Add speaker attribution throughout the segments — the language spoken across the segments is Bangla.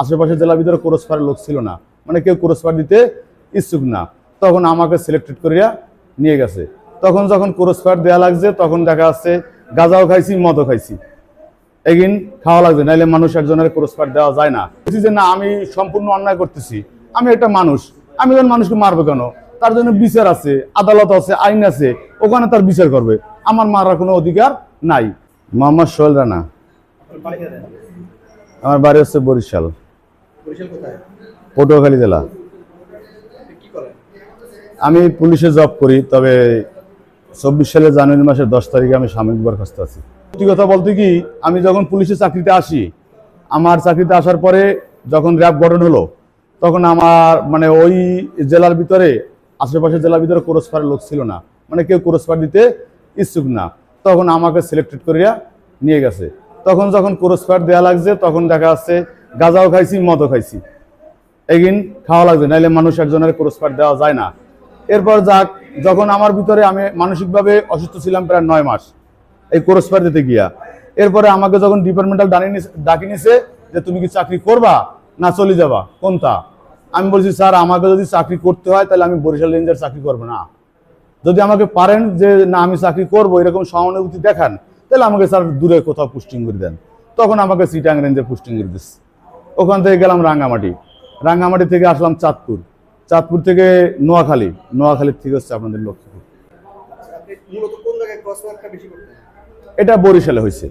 Speaker 1: আশেপাশে জেলার ভিতরে ক্রস ফায়ার লোক ছিল না। মানে কেউ ক্রস ফায়ার দিতে ইচ্ছুক না। তখন আমাকে সিলেক্টেড করিয়া নিয়ে গেছে। তখন যখন ক্রস ফায়ার দেওয়া লাগছে, তখন দেখা যাচ্ছে গাঁজাও খাইছি, মদও খাইছি। এগিন খাওয়া লাগবে নাইলে মানুষ একজনের ক্রস ফায়ার দেওয়া যায় না। বলছি যে, না, আমি সম্পূর্ণ অন্যায় করতেছি। আমি একটা মানুষ। আমি যখন মানুষকে মারবো কেন? তার জন্য বিচার আছে, আদালত আছে, আইন আছে। ওখানে তার বিচার করবে। আমার মারার কোনো অধিকার নাই। মোহাম্মদ সোহেল রানা? আমার বাড়ি হচ্ছে বরিশাল? পটুয়াখালী জেলা? আমি পুলিশে জব করি তবে চব্বিশ সালে জানুয়ারি মাসের দশ তারিখে আমি সাময়িক বরখাস্ত আছি। সত্যি কথা বলতে কি আমি যখন পুলিশের চাকরিতে আসি আমার চাকরিতে আসার পরে যখন র্যাব গঠন হলো তখন আমার মানে ওই জেলার ভিতরে আশেপাশের জেলার ভিতরে ক্রস ফায়ার লোক ছিল না। মানে কেউ ক্রস ফায়ার দিতে ইচ্ছুক না। তখন আমাকে সিলেক্টেড করিয়া নিয়ে গেছে। তখন যখন ক্রস ফায়ার দেওয়া লাগছে তখন দেখা যাচ্ছে গাঁজাও খাইছি, মদও খাইছি। এগিন খাওয়া লাগছে নাইলে মানুষ একজনের পুরস্কার দেওয়া যায় না। এরপর যাক, যখন আমার ভিতরে আমি মানসিকভাবে অসুস্থ ছিলাম প্রায় নয় মাস, এই পুরস্কার দিতে গিয়া। এরপরে আমাকে যখন ডিপার্টমেন্টাল ডাকি নিছে যে, তুমি কি চাকরি করবা না চলে যাবা? কোনটা? আমি বলছি, স্যার, আমাকে যদি চাকরি করতে হয়, তাহলে আমি বরিশাল রেঞ্জের চাকরি করব না। যদি আমাকে পারেন যে, না, আমি চাকরি করব, এরকম সহানুভূতি দেখান, তাহলে আমাকে স্যার দূরে কোথাও পুস্টিং করে দেন। তখন আমাকে সিটাং রেঞ্জে পুস্টিং করে দিচ্ছে ওখান থেকে গেলাম রাঙ্গামাটি। রাঙ্গামাটি থেকে আসলাম চাঁদপুর। চাঁদপুর থেকে নোয়াখালী। নোয়াখালীর থেকে হচ্ছে আপনাদের লক্ষ্মীপুর? এটা বরিশালে হয়েছে।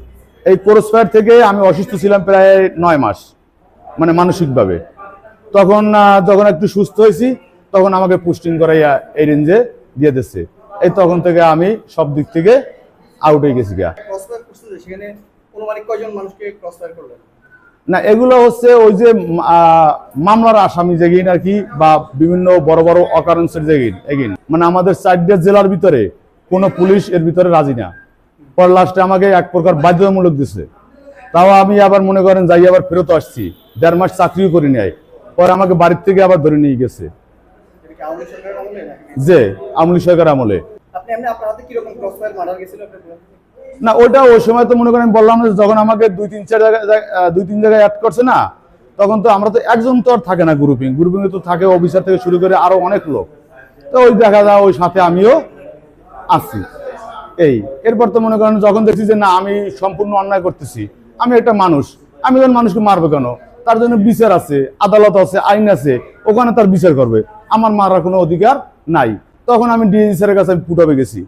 Speaker 1: এই ক্রসফায়ার থেকে আমি অসুস্থ ছিলাম প্রায় নয় মাস মানে মানসিকভাবে। তখন যখন একটু সুস্থ হয়েছি তখন আমাকে পুষ্টিং করাইয়া এই রেঞ্জে দিয়ে দিচ্ছে এই তখন থেকে আমি সব দিক থেকে আউট হয়ে গেছি গা।
Speaker 2: সেখানে অনুমানিক কয়জন মানুষকে ক্রস ফায়ার করলেন?
Speaker 1: না এগুলো হচ্ছে ওই যে মামলার আসামি যেগিন আর কি বা বিভিন্ন বড় বড় অকারেন্সের যেগিন এগিন মানে আমাদের চারটে জেলার ভিতরে কোনো পুলিশ এর ভিতরে রাজি না। পর লাস্টে আমাকে এক প্রকার বাধ্যতামূলক দিছে। তাও আমি আবার মনে করেন যাই আবার ফেরত আসছি দেড় মাস চাকরিও করি নাই। পরে আমাকে বাড়ির থেকে আবার ধরে নিয়ে গেছে? যে আমলি সরকার আমলে।
Speaker 2: আপনি আপনার হাতে কীরকম ক্রস ফায়ার মারা গেছিল আপনার? বলেন?
Speaker 1: না ওটা ওই সময় তো মনে করেন বললাম যখন আমাকে দুই তিন চার জায়গায় দুই তিন জায়গায় অ্যাড করছে না, তখন তো আমরা তো একজন তো আর থাকে না গ্রুপিং গ্রুপিং তো থাকে অফিসার থেকে শুরু করে আরও অনেক লোক। তো ওই দেখা যায় ওই সাথে আমিও আছি। এই, এরপর তো মনে করেন যখন দেখছি যে না, আমি সম্পূর্ণ অন্যায় করতেছি, আমি একটা মানুষ, আমি যখন মানুষকে মারবো কেন? তার জন্য বিচার আছে, আদালত আছে, আইন আছে, ওখানে তার বিচার করবে। আমার মারার কোনো অধিকার নাই। তখন আমি ডিএজি স্যারের কাছে আমি ফুটাবে গেছি।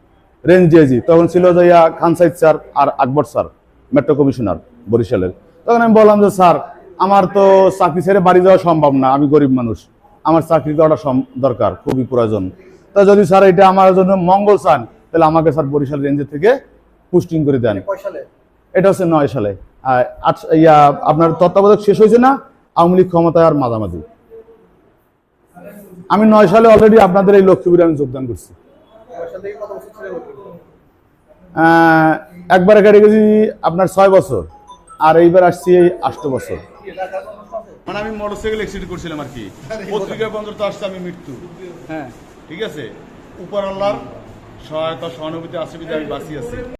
Speaker 1: রেঞ্জ ডিএজি তখন ছিল যে ইয়া খান সাইদ স্যার আর আকবর স্যার মেট্রো কমিশনার বরিশালের। তখন আমি বললাম যে স্যার আমার তো চাকরি ছেড়ে বাড়ি যাওয়া সম্ভব না আমি গরিব মানুষ। আমার চাকরি করাটা সম- দরকার খুবই প্রয়োজন। তা যদি স্যার এটা আমার জন্য মঙ্গল চান তাহলে আমাকে স্যার বরিশাল রেঞ্জের থেকে পুস্টিং করে দেন। এটা হচ্ছে নয় সালে। ইয়া আপনার তত্ত্বাবধায়ক শেষ হয়েছে না? আওয়ামী লীগ ক্ষমতায় আর মাঝামাঝি। আমি নয় সালে অলরেডি আপনাদের এই লক্ষ্মীপুরে আমি যোগদান করছি। একবারে কেটে গেছি আপনার ছয় বছর আর এইবার আসছি এই আষ্ট বছর? মানে আমি মোটরসাইকেল অ্যাক্সিডেন্ট করছিলাম আর কি। পত্রিকা বন্ধ তো আসছে আমি মৃত্যু। হ্যাঁ। ঠিক আছে? উপর আল্লাহর সহায়তা সহানুভূতি আছে বিধে আমি বাঁচিয়ে আছি।